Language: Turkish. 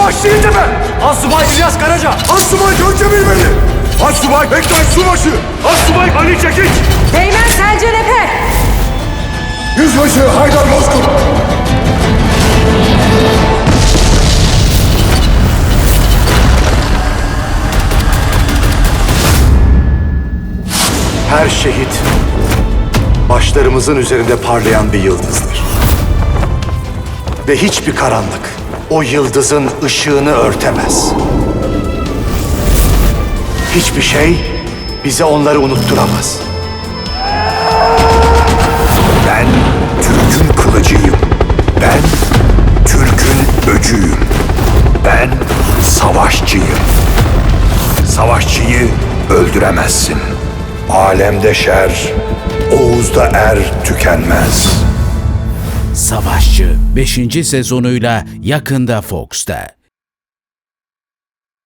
Savaş değil mi? Asubay İlyas Karaca. Asubay Gökçe Bilmeli. Asubay Bektaş Subaşı. Asubay Ali Çekiç. Teğmen Selcan Epe. Yüzbaşı Haydar Bozkurt. Her şehit başlarımızın üzerinde parlayan bir yıldızdır. Ve hiçbir karanlık o yıldızın ışığını örtemez. Hiçbir şey bize onları unutturamaz. Ben Türk'ün kılıcıyım. Ben Türk'ün öcüyüm. Ben savaşçıyım. Savaşçıyı öldüremezsin. Alemde şer, Oğuz'da er tükenmez. Savaşçı 5. sezonuyla yakında Fox'ta.